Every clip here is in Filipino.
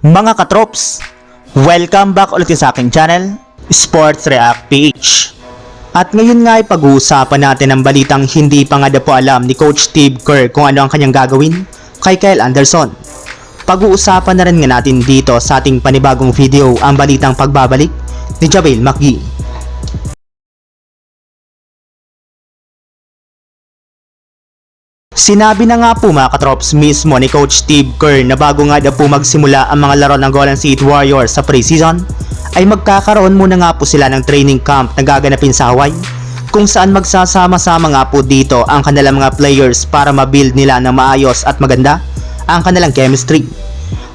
Mga katrops, welcome back ulit sa aking channel, Sports React PH. At ngayon nga ay pag-uusapan natin ang balitang hindi pa nga na po alam ni Coach Steve Kerr kung ano ang kanyang gagawin kay Kyle Anderson. Pag-uusapan na rin nga natin dito sa ating panibagong video ang balitang pagbabalik ni Javel McGee. Sinabi na nga po mga katrops mismo ni Coach Steve Kerr na bago nga daw po magsimula ang mga laro ng Golden State Warriors sa preseason, ay magkakaroon muna nga po sila ng training camp na gaganapin sa Hawaii kung saan magsasama-sama nga po dito ang kanilang mga players para ma-build nila ng maayos at maganda ang kanilang chemistry.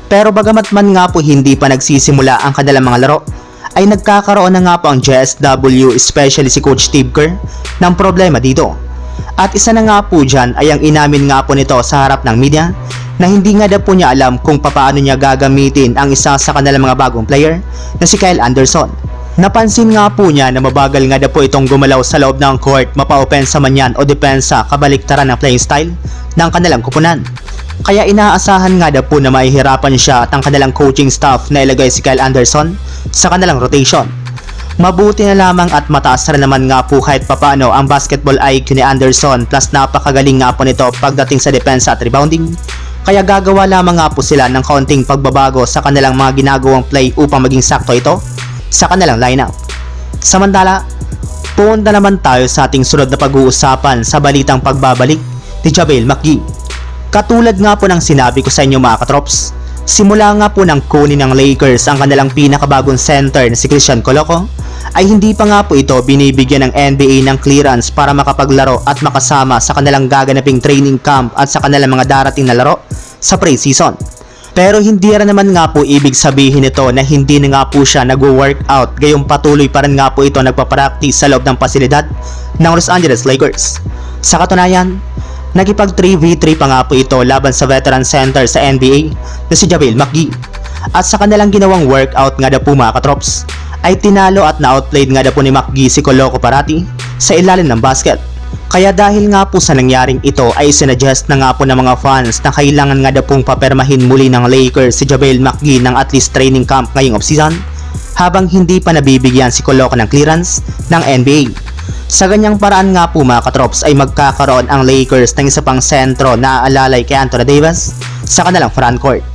Pero bagamat man nga po hindi pa nagsisimula ang kanilang mga laro, ay nagkakaroon na nga po ang JSW especially si Coach Steve Kerr ng problema dito. At isa na nga po dyan ay ang inamin nga po nito sa harap ng media na hindi nga daw po niya alam kung paano niya gagamitin ang isa sa kanilang mga bagong player na si Kyle Anderson. Napansin nga po niya na mabagal nga daw po itong gumalaw sa loob ng court mapa-opensa man yan o depensa kabaliktaran ng playing style ng kanilang kupunan. Kaya inaasahan nga daw po na mahihirapan siya at ang kanilang coaching staff na ilagay si Kyle Anderson sa kanilang rotation. Mabuti na lamang at mataas na naman nga po kahit papano ang basketball IQ ni Anderson plus napakagaling nga po nito pagdating sa depensa at rebounding. Kaya gagawa lamang nga po sila ng kaunting pagbabago sa kanilang mga ginagawang play upang maging sakto ito sa kanilang lineup. Samantala, punta naman tayo sa ating sunod na pag-uusapan sa balitang pagbabalik ni Javel McGee. Katulad nga po ng sinabi ko sa inyo mga katrops, simula nga po ng kunin ng Lakers ang kanilang pinakabagong center na si Christian Coloco, ay hindi pa nga po ito binibigyan ng NBA ng clearance para makapaglaro at makasama sa kanilang gaganaping training camp at sa kanilang mga darating na laro sa preseason. Pero hindi rin naman nga po ibig sabihin nito na hindi na nga po siya nag-workout gayong patuloy pa rin nga po ito nagpapractice sa loob ng pasilidad ng Los Angeles Lakers. Sa katunayan, Nagipag 3v3 pa nga po ito laban sa veteran center sa NBA na si Javel McGee. At sa kanilang ginawang workout nga daw po mga katrops, ay tinalo at na-outplayed nga daw po ni McGee si Coloco Parati sa ilalim ng basket. Kaya dahil nga po sa nangyaring ito ay sinuggest na nga po ng mga fans na kailangan nga daw pong papermahin muli ng Lakers si Javel McGee ng at least training camp ngayong offseason habang hindi pa nabibigyan si Coloco ng clearance ng NBA. Sa ganyang paraan nga po mga katrops ay magkakaroon ang Lakers ng isa pang sentro na aalalay kay Anthony Davis sa kanilang frontcourt.